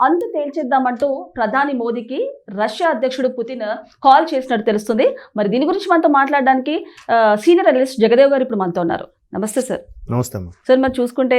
అంతు తేల్చేద్దామంటూ ప్రధాని మోదీకి రష్యా అధ్యక్షుడు పుతిన్ కాల్ చేసినట్టు తెలుస్తుంది. మరి దీని గురించి మనతో మాట్లాడడానికి సీనియర్ అనలిస్ట్ జగదేవ్ గారు ఇప్పుడు మనతో ఉన్నారు. నమస్తే సార్. నమస్తే అమ్మా. సార్ మరి చూసుకుంటే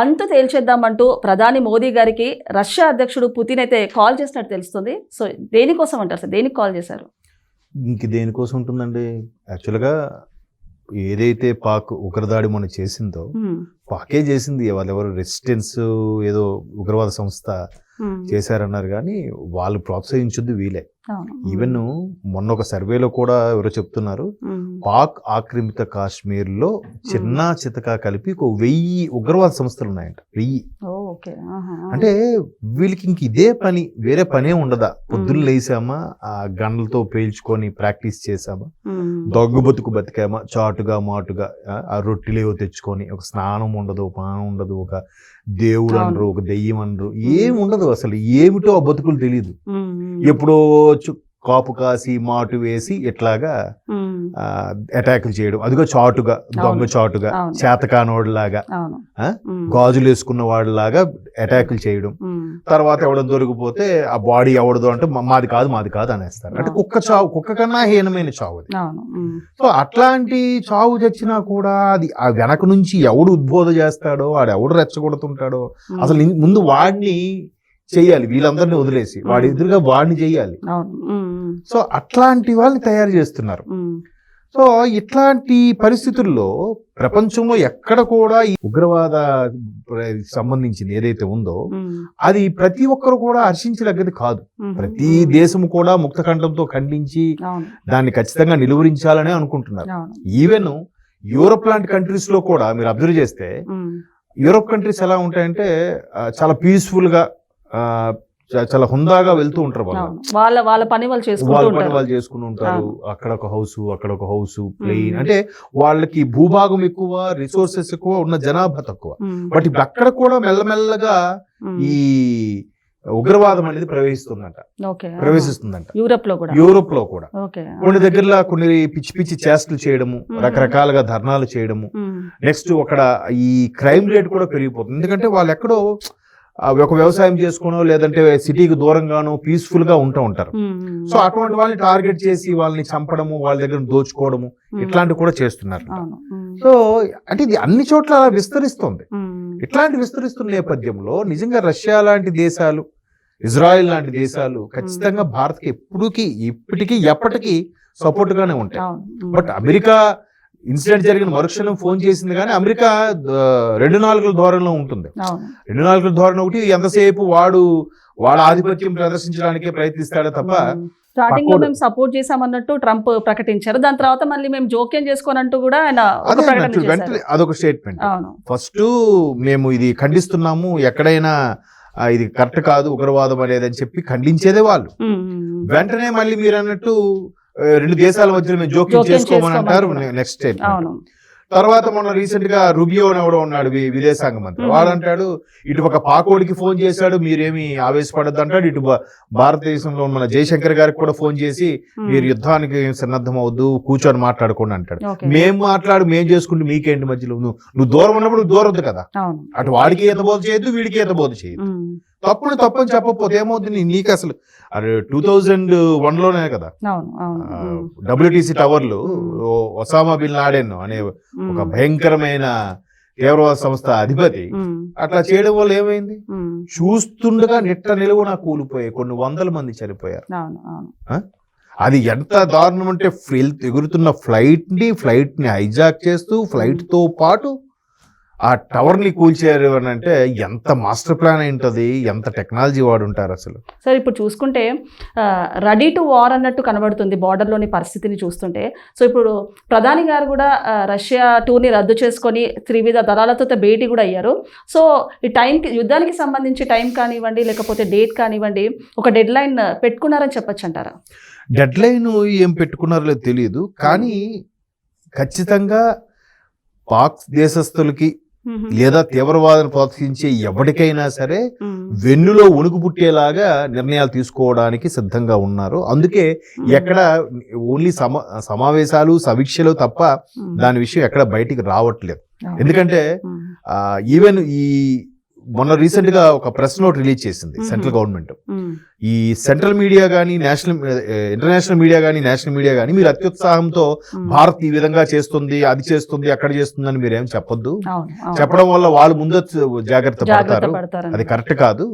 అంతు తేల్చేద్దామంటూ ప్రధాని మోదీ గారికి రష్యా అధ్యక్షుడు పుతిన్ అయితే కాల్ చేసినట్టు తెలుస్తుంది. సో దేనికోసం అంటారు సార్? దేనికి కాల్ చేశారు? ఇంక దేనికోసం ఉంటుందండి? యాక్చువల్గా ఏదైతే పాక్ ఉగ్రదాడి మొన్న చేసిందో పాకే చేసింది. వాళ్ళెవరు రెసిస్టెన్స్ ఏదో ఉగ్రవాద సంస్థ చేశారన్నారు కానీ వాళ్ళు ప్రోత్సహించుద్ది వీలే. ఈవెన్ మొన్న ఒక సర్వేలో కూడా ఎవరో చెప్తున్నారు పాక్ ఆక్రమిత కాశ్మీర్లో చిన్న చితక కలిపి ఒక వెయ్యి ఉగ్రవాద సంస్థలు ఉన్నాయంట. వెయ్యి. ఓకే. అంటే వీళ్ళకి ఇంక ఇదే పని వేరే పనే ఉండదా? పొద్దున్న లేసామా? ఆ గన్లతో పేల్చుకొని ప్రాక్టీస్ చేసామా? ఉమ్, దొంగ బతుకు బతికామా? చాటుగా మాటుగా ఆ, రొట్టెలేవో తెచ్చుకొని ఒక స్నానం ఉండదు పానం ఉండదు ఒక దేవుడు. అనరు ఒక దెయ్యం అనరు ఏం ఉండదు అసలు. ఏమిటో ఆ బతుకులు తెలియదు ఎప్పుడో కాపు కాసి మాటు వేసి ఇట్లాగా అటాకులు చేయడం. అదిగో చాటుగా దొంగ. చాటుగా. చేతకానోడిలాగా గాజులు వేసుకున్న వాడిలాగా అటాకులు చేయడం. తర్వాత ఎవడం దొరికిపోతే ఆ బాడీ ఎవడదో అంటే మాది కాదు మాది కాదు అనేస్తారు. అంటే కుక్క చావు కుక్క కన్నా హీనమైన చావు అది. సో అట్లాంటి చావు చచ్చినా కూడా అది ఆ వెనక నుంచి ఎవడు ఉద్బోధ చేస్తాడో వాడు ఎవడు రెచ్చగొడుతుంటాడో అసలు ముందు వాడిని చెయ్యాలి. వీళ్ళందరినీ వదిలేసి వాడి ఎదురుగా వాడిని ఉమ్, సో అట్లాంటి వాళ్ళని తయారు చేస్తున్నారు. సో ఇట్లాంటి పరిస్థితుల్లో ప్రపంచంలో ఎక్కడ కూడా ఈ ఉగ్రవాద సంబంధించింది ఏదైతే ఉందో అది ప్రతి ఒక్కరు కూడా హర్షించదగ్గది కాదు. ప్రతి దేశం కూడా ముక్తకంఠంతో ఖండించి దాన్ని ఖచ్చితంగా నిలువరించాలనే అనుకుంటున్నారు. ఈవెన్ యూరోప్ లాంటి కంట్రీస్లో కూడా మీరు అబ్జర్వ్ చేస్తే యూరోప్ కంట్రీస్ ఎలా ఉంటాయంటే చాలా పీస్ఫుల్గా చాలా హుందాగా వెళ్తూ ఉంటారు వాళ్ళు. వాళ్ళ వాళ్ళ పని వాళ్ళు చేసుకుంటూ వాళ్ళ పని ఉంటారు. వాళ్ళు చేసుకుని ఉంటారు. అక్కడ ఒక హౌస్ అక్కడ ఒక హౌస్ ప్లెయిన్ మ్మ్. అంటే వాళ్ళకి భూభాగం ఎక్కువ రిసోర్సెస్ ఎక్కువ ఉన్న జనాభా తక్కువ. బట్ ఇప్పుడు అక్కడ కూడా మెల్లమెల్లగా ఈ ఉగ్రవాదం అనేది ప్రవేశిస్తుందంట. ప్రవేశిస్తుందంట. యూరప్లో కూడా. యూరోప్లో కూడా. ఓకే. కొన్ని దగ్గరలో కొన్ని పిచ్చి పిచ్చి చేష్టలు చేయడము. రకరకాలుగా ధర్నాలు చేయడము. నెక్స్ట్ అక్కడ ఈ క్రైమ్ రేట్ కూడా పెరిగిపోతుంది. ఎందుకంటే వాళ్ళు ఎక్కడో ఒక వ్యవసాయం చేసుకోనో లేదంటే సిటీకి దూరంగానో పీస్ఫుల్గా ఉంటూ ఉంటారు. సో అటువంటి వాళ్ళని టార్గెట్ చేసి వాళ్ళని చంపడము వాళ్ళ దగ్గర దోచుకోవడము ఇట్లాంటివి కూడా చేస్తున్నారు. సో అంటే ఇది అన్ని చోట్ల అలా విస్తరిస్తుంది. ఇట్లాంటి విస్తరిస్తున్న నేపథ్యంలో నిజంగా రష్యా లాంటి దేశాలు ఇజ్రాయెల్ లాంటి దేశాలు ఖచ్చితంగా భారత్కి ఎప్పటికీ ఇప్పటికీ ఎప్పటికీ సపోర్ట్ గానే ఉంటాయి. బట్ అమెరికా ఇన్సిడెంట్ జరిగిన మరుక్షణం ఫోన్ చేసింది కానీ అమెరికా రెండు నాలుగుల ధోరణిలో ఉంటుంది. రెండు నాలుగుల ధోరణి ఒకటి ఎంతసేపు వాడు వాడు ఆధిపత్యం ప్రదర్శించడానికే ప్రయత్నిస్తాడే తప్ప స్టార్టింగ్లో. మేము సపోర్ట్ చేసామన్నట్టు ట్రంప్ ప్రకటించారు. దాని తర్వాత మళ్ళీ మేము జోక్యం చేసుకోనంటూ కూడా ఆయన అదొక స్టేట్మెంట్ ఫస్ట్ మేము ఇది ఖండిస్తున్నాము. ఎక్కడైనా ఇది కరెక్ట్ కాదు ఉగ్రవాదం అనేది అని చెప్పి ఖండించేదే వాళ్ళు. వెంటనే మళ్ళీ మీరు అన్నట్టు రెండు దేశాల మధ్యలో మేము జోక్యం చేసుకోమని అంటారు నెక్స్ట్ అవును. తర్వాత మొన్న రీసెంట్గా రుబియో అని ఎవడో ఉన్నాడు విదేశాంగ మంత్రి. వాడు అంటాడు ఇటు ఒక పాకోడికి ఫోన్ చేశాడు మీరేమి ఆవేశపడద్దు అంటాడు. ఇటు భారతదేశంలో మన జయశంకర్ గారికి కూడా ఫోన్ చేసి మీరు యుద్ధానికి సన్నద్ధం అవద్దు కూర్చొని మాట్లాడుకోండి అంటాడు. మేము మాట్లాడు మేము చేసుకుంటే మీకేంటి మధ్యలో? నువ్వు నువ్వు దూరం ఉన్నప్పుడు నువ్వు దూరద్దు కదా. అటు వాడికి ఈత బోధ చేయొద్దు వీడికి ఈత బోధ చేయొద్దు. ఉమ్, తప్పుని తప్పని చెప్పకపోతే ఏమవుతుంది? నీకు అసలు అరే టూ థౌజండ్ వన్లోనే కదా డబ్ల్యూటీసీ టవర్లు. ఒసామా బిన్ లాడెన్ అనే ఒక భయంకరమైన తీవ్రవాద సంస్థ అధిపతి. అట్లా చేయడం వల్ల ఏమైంది? చూస్తుండగా నిట్ట నిలువున కూలిపోయాయి కొన్ని వందల మంది చనిపోయారు. అది ఎంత దారుణం అంటే ఎగురుతున్న ఫ్లైట్ని ఫ్లైట్ని హైజాక్ చేస్తూ ఫ్లైట్తో పాటు ఆ టవర్ని కూల్చారు అని అంటే ఎంత మాస్టర్ ప్లాన్ ఏంటది? ఎంత టెక్నాలజీ వాడు ఉంటారు అసలు? సార్ ఇప్పుడు చూసుకుంటే రెడీ టు వార్ అన్నట్టు కనబడుతుంది బార్డర్లోని పరిస్థితిని చూస్తుంటే. సో ఇప్పుడు ప్రధాని గారు కూడా రష్యా టూర్ని రద్దు చేసుకొని త్రివిధ దళాలతో భేటీ కూడా అయ్యారు. సో ఈ టైంకి యుద్ధానికి సంబంధించి టైం కానివ్వండి లేకపోతే డేట్ కానివ్వండి ఒక డెడ్ లైన్ పెట్టుకున్నారని చెప్పొచ్చు అంటారా డెడ్ లైన్ ఏం పెట్టుకున్నారో తెలియదు కానీ ఖచ్చితంగా పాక్ దేశస్తులకి లేదా తీవ్రవాదాన్ని ప్రోత్సహించే ఎవరికైనా సరే వెన్నులో ఉణుకు పుట్టేలాగా నిర్ణయాలు తీసుకోవడానికి సిద్ధంగా ఉన్నారు. అందుకే ఎక్కడ ఓన్లీ సమా సమావేశాలు సమీక్షలు తప్ప దాని విషయం ఎక్కడ బయటికి రావట్లేదు. ఎందుకంటే ఈవెన్ ఈ మొన్న రీసెంట్గా ఒక ప్రెస్ నోట్ రిలీజ్ చేసింది. Central government. ఈ సెంట్రల్ మీడియా కానీ నేషనల్ ఇంటర్నేషనల్ మీడియా కానీ నేషనల్ మీడియా కానీ మీరు అత్యుత్సాహంతో. భారత్ ఈ విధంగా చేస్తుంది అది చేస్తుంది అక్కడ చేస్తుంది అని మీరేం చెప్పొద్దు. చెప్పడం వల్ల వాళ్ళు ముందు జాగ్రత్త పడతారు. అది కరెక్ట్ కాదు.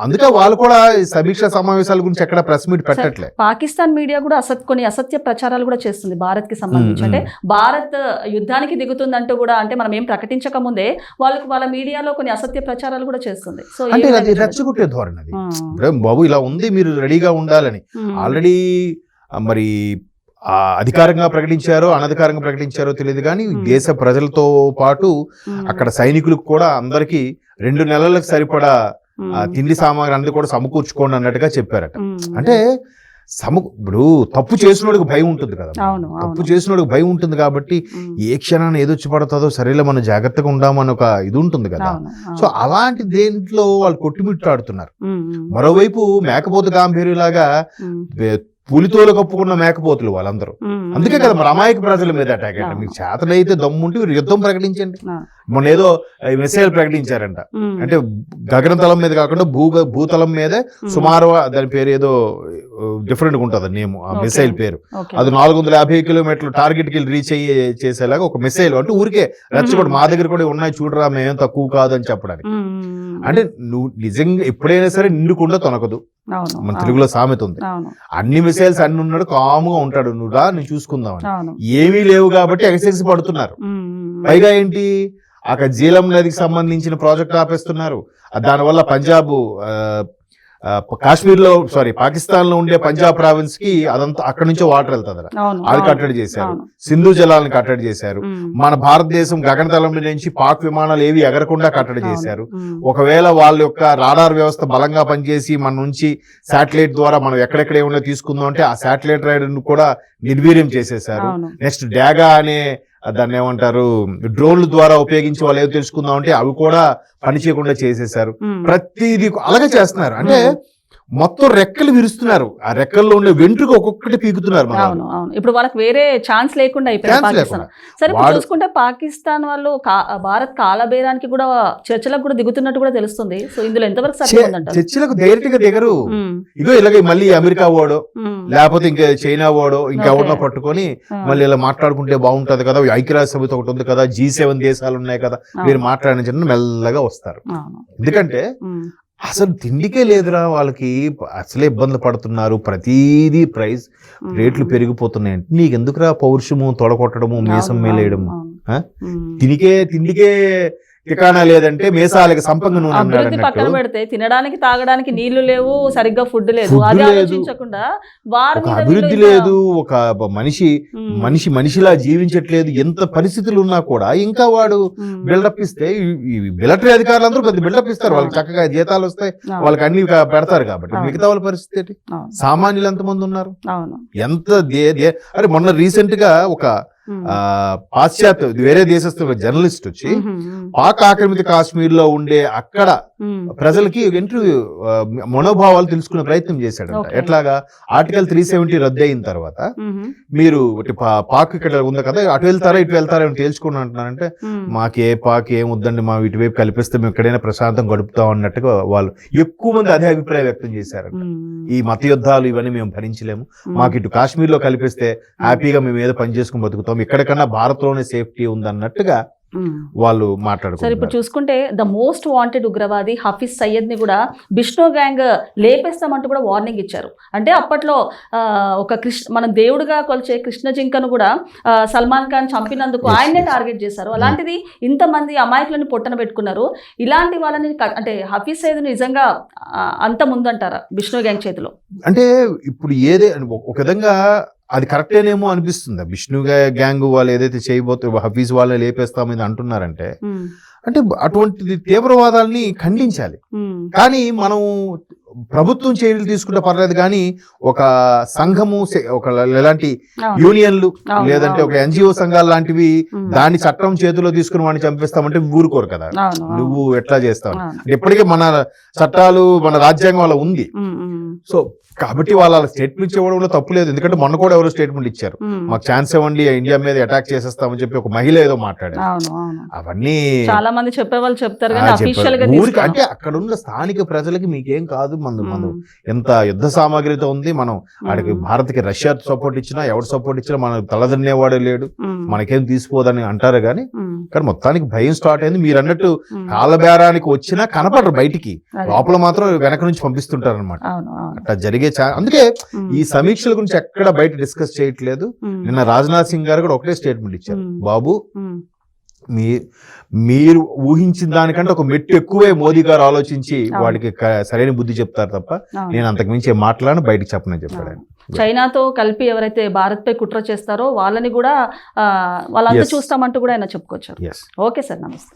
అందుకే వాళ్ళు కూడా సమీక్ష సమావేశాల గురించి ఎక్కడ ప్రెస్ మీట్ పెట్టట్లే. పాకిస్తాన్ మీడియా కూడా అసత్ కొన్ని అసత్య ప్రచారాలు కూడా చేస్తుంది భారత్కి సంబంధించి అంటే భారత్ యుద్ధానికి దిగుతుందంటూ కూడా అంటే మనం ఏం ప్రకటించక ముందే వాళ్ళకి వాళ్ళ మీడియాలో కొన్ని అసత్య ప్రచారాలు కూడా చేస్తుంది. సో అంటే. రెచ్చగొట్టే ధోరణి అది. బాబు ఇలా ఉంది మీరు రెడీగా ఉండాలని. ఆల్రెడీ మరి ఆ, అధికారంగా ప్రకటించారో అనధికారంగా ప్రకటించారో తెలియదు కానీ. దేశ ప్రజలతో పాటు అక్కడ సైనికులకు కూడా అందరికి రెండు నెలలకు సరిపడా తిండి సామాగ్రి అన్నది కూడా సమకూర్చుకోండి అన్నట్టుగా చెప్పారట. అంటే సమ ఇప్పుడు తప్పు చేసినోడికి భయం ఉంటుంది కదా తప్పు చేసినోడికి భయం ఉంటుంది కాబట్టి ఏ క్షణాన్ని ఏదొచ్చి పడుతుందో సరేలే మనం జాగ్రత్తగా ఉందామని ఒక ఇది ఉంటుంది కదా. సో అలాంటి దేంట్లో వాళ్ళు కొట్టుమిట్టాడుతున్నారు. మరోవైపు మేకపోతు గాంభీర్యులాగా పులితోలు కప్పుకున్న మేకపోతులు వాళ్ళందరూ. అందుకే కదా మరి అమాయక ప్రజల మీద అటాక్ అంటే. మీకు చేతనైతే దమ్ముంటే మీరు యుద్ధం ప్రకటించండి. మొన్న ఏదో మిసైల్ ప్రకటించారంట. అంటే గగనతలం మీద కాకుండా భూ భూతలం మీదే సుమారు దాని పేరు ఏదో డిఫరెంట్గా ఉంటుంది నేమ్ ఆ. మిసైల్ పేరు. అది నాలుగు వందల యాభై కిలోమీటర్లు టార్గెట్కి రీచ్ అయ్యి చేసేలాగా ఒక మిసైల్ అంటే ఊరికే రెచ్చగొట్టి మా దగ్గర కూడా ఉన్నాయి చూడరా మేమేం తక్కువ కాదు అని చెప్పడానికి అంటే నువ్వు నిజంగా ఎప్పుడైనా సరే నిండుకుండా తొనకదు. మన తెలుగులో సామెత ఉంది. అన్ని మిసైల్స్ అన్ని ఉన్నాడు కాముగా ఉంటాడు. నువ్వు రా నేను చూసుకుందాం అవును. ఏమీ లేవు కాబట్టి ఎక్సైజ్ పడుతున్నారు. పైగా ఏంటి? అక్కడ జీలం నదికి సంబంధించిన ప్రాజెక్ట్ ఆపేస్తున్నారు. దానివల్ల పంజాబ్ ఆ, ఆ, కాశ్మీర్లో సారీ పాకిస్తాన్లో ఉండే పంజాబ్ ప్రావిన్స్కి అదంతా అక్కడి నుంచే వాటర్ వెళ్తుంది అది కట్టడి చేశారు. సింధు జలాలను కట్టడి చేశారు. మన భారతదేశం గగనతలం మీద నుంచి పాక్ విమానాలు ఏవి ఎగరకుండా కట్టడి చేశారు. ఒకవేళ వాళ్ళ యొక్క రాడార్ వ్యవస్థ బలంగా పనిచేసి మన నుంచి శాటిలైట్ ద్వారా మనం ఎక్కడెక్కడ ఏమైనా తీసుకుందాం అంటే ఆ శాటిలైట్ రైడర్ కూడా నిర్వీర్యం చేసేశారు. నెక్స్ట్ డాగా అనే దాన్ని ఏమంటారు? డ్రోన్ల ద్వారా ఉపయోగించి వాళ్ళు ఏదో తెలుసుకుందాం అంటే అవి కూడా పని చేయకుండా చేసేశారు. ఉమ్, ప్రతిదీ అలాగే చేస్తున్నారు. అంటే. మొత్తం రెక్కలు విరుస్తున్నారు. ఆ రెక్కల్లో ఉండే వెంట్రుక ఒక్కొక్కటి పీకుతున్నారు మన అవును అవును. ఇప్పుడు వాళ్ళకి వేరే ఛాన్స్ లేకుండా అయిపోయింది సరే చూసుకుంటే పాకిస్తాన్ వాళ్ళు భారత్ కాలబేరానికి కూడా చర్చలకు కూడా దిగుతున్నట్టు కూడా తెలుస్తుంది. సో ఇందులో ఎంతవరకు చర్చలకు డైరెక్ట్గా దిగరు ఇగో ఇలాగే మళ్ళీ అమెరికా వాడు లేకపోతే ఇంకా చైనా వాడు ఇంకెవరినో. పట్టుకొని మళ్ళీ ఇలా మాట్లాడుకుంటే బాగుంటది కదా ఐక్యరాజ్య సమితి ఒకటి ఉంది కదా జీ సెవెన్ దేశాలు ఉన్నాయి కదా మీరు మాట్లాడించండి మెల్లగా వస్తారు. ఎందుకంటే అసలు తిండికే లేదురా వాళ్ళకి. అసలే ఇబ్బందులు పడుతున్నారు. ప్రతిదీ ప్రైస్ రేట్లు పెరిగిపోతున్నాయి. నీకు ఎందుకురా పౌరుషము తొడగొట్టడము మీసం మేలేయడము. తినికే తిండికే టికాణా లేదంటే మేసాలకి సంపంగ నూనె అభివృద్ధి పక్కన పెడితే తినడానికి తాగడానికి నీళ్ళు లేవు సరిగ్గా ఫుడ్ లేదు. అది. ఆలోచించకుండా వారి ఒక మీద అభివృద్ధి లేదు ఒక మనిషి మనిషి మనిషిలా జీవించట్లేదు. ఎంత పరిస్థితులు ఉన్నా కూడా ఇంకా వాడు బిల్డప్ ఇస్తే మిలిటరీ అధికారులందరూ పెద్ద బిల్డప్ ఇస్తారు. వాళ్ళకి చక్కగా జీతాలు వస్తాయి వాళ్ళకి అన్ని పెడతారు కాబట్టి. మిగతా వాళ్ళ పరిస్థితి ఏంటి? సామాన్యులు ఎంతమంది ఉన్నారు? ఎంత అరే మొన్న రీసెంట్గా ఒక పాశ్చాత్య వేరే దేశస్తుల జర్నలిస్ట్ వచ్చి పాక్ ఆక్రమిత కాశ్మీర్లో ఉండే అక్కడ ప్రజలకి ఇంటర్వ్యూ మనోభావాలు తెలుసుకునే ప్రయత్నం Okay. ఎట్లాగా? ఆర్టికల్ త్రీ సెవెంటీ రద్దు అయిన తర్వాత మీరు పాక్ ఇక్కడ ఉంది కదా అటు వెళ్తారా ఇటు వెళ్తారా అని తేల్చుకుని అంటున్నారంటే మాకు ఏ పాక్ ఏం వద్దండి మా ఇటువైపు కల్పిస్తే మేము ఎక్కడైనా ప్రశాంతం గడుపుతాం అన్నట్టుగా వాళ్ళు ఎక్కువ మంది అదే అభిప్రాయం వ్యక్తం చేశారంట. ఈ మత యుద్ధాలు ఇవన్నీ మేము భరించలేము. మాకు ఇటు కాశ్మీర్లో కల్పిస్తే హ్యాపీగా మేము ఏదో పని చేసుకుని బతుకుతాం. ఇక్కడికన్నా భారత్లోనే సేఫ్టీ ఉంది అన్నట్టుగా ఉమ్. వాళ్ళు సరే ఇప్పుడు చూసుకుంటే ద మోస్ట్ వాంటెడ్ ఉగ్రవాది హఫీజ్ సయ్యద్ని కూడా బిష్ణో గ్యాంగ్ లేపేస్తామంటూ కూడా వార్నింగ్ ఇచ్చారు. అంటే అప్పట్లో ఒక కృష్ణ మనం దేవుడిగా కొలిచే కృష్ణ జింకను కూడా సల్మాన్ ఖాన్ చంపినందుకు ఆయన్నే. టార్గెట్ చేశారు. అలాంటిది ఇంతమంది అమాయకులను పొట్టన పెట్టుకున్నారు. ఇలాంటి వాళ్ళని అంటే హఫీజ్ సయ్యద్ నిజంగా అంత ముందంటారా బిష్ణో గ్యాంగ్ చేతిలో? అంటే ఇప్పుడు ఏదే ఒక విధంగా అది కరెక్టేనేమో అనిపిస్తుంది. విష్ణు గ్యాంగ్ వాళ్ళు ఏదైతే చేయబోతే హఫీజ్ వాళ్ళని లేపేస్తామని అంటున్నారంటే ఉమ్, అంటే అటువంటిది తీవ్రవాదాల్ని ఖండించాలి. ఉమ్, కానీ మనం ప్రభుత్వం చర్యలు తీసుకుంటే పర్లేదు కానీ ఒక సంఘము ఒక ఎలాంటి యూనియన్లు లేదంటే ఒక. ఎన్జిఓ సంఘాలు లాంటివి దాని చట్టం చేతిలో తీసుకుని వాడిని చంపేస్తామంటే ఊరుకోరు కదా. నువ్వు ఎట్లా చేస్తావు? ఇప్పటికే మన చట్టాలు మన రాజ్యాంగం అలా ఉంది. సో కాబట్టి వాళ్ళ స్టేట్మెంట్ ఇవ్వడంలో తప్పు లేదు. ఎందుకంటే మొన్న కూడా ఎవరో స్టేట్మెంట్ ఇచ్చారు. మాకు ఛాన్స్ ఇవ్వండి ఇండియా మీద అటాక్ చేసేస్తామని చెప్పి ఒక మహిళ ఏదో మాట్లాడారు. అవును అవును. అవన్నీ చాలా మంది చెప్పే వాళ్ళు చెప్తారు. అంటే అక్కడ ఉన్న స్థానిక ప్రజలకి మీకేం కాదు మందు ఉమ్. ఎంత యుద్ధ సామాగ్రితో ఉంది మనం ఆడికి. భారత్కి రష్యా సపోర్ట్ ఇచ్చినా ఎవరు సపోర్ట్ ఇచ్చినా మనం తలదన్నేవాడే లేడు. మనకేం తీసుకోదని అంటారు కానీ. కానీ మొత్తానికి భయం స్టార్ట్ అయింది మీరు అన్నట్టు. కాలబేరానికి వచ్చినా కనపడరు బయటికి. లోపల మాత్రం వెనక నుంచి పంపిస్తుంటారు అనమాట అట్లా జరిగే అందుకే. ఈ సమీక్షల గురించి ఎక్కడ బయట డిస్కస్ చేయట్లేదు. నిన్న రాజ్నాథ్ సింగ్ గారు కూడా ఒకటే స్టేట్మెంట్ ఇచ్చారు. బాబు. మీ మీరు ఊహించిన దానికంటే ఒక మెట్టు ఎక్కువే మోదీ గారు ఆలోచించి. వాడికి సరైన బుద్ధి చెప్తారు తప్ప. నేను అంతకు మించి మాట్లాడను బయటకు చెప్పనని చెప్పాడు ఆయన. చైనాతో కలిపి ఎవరైతే భారత్ పై కుట్ర చేస్తారో వాళ్ళని కూడా వాళ్ళంతా. చూస్తామంటూ కూడా ఆయన చెప్పుకొచ్చారు Yes. ఓకే సార్ నమస్తే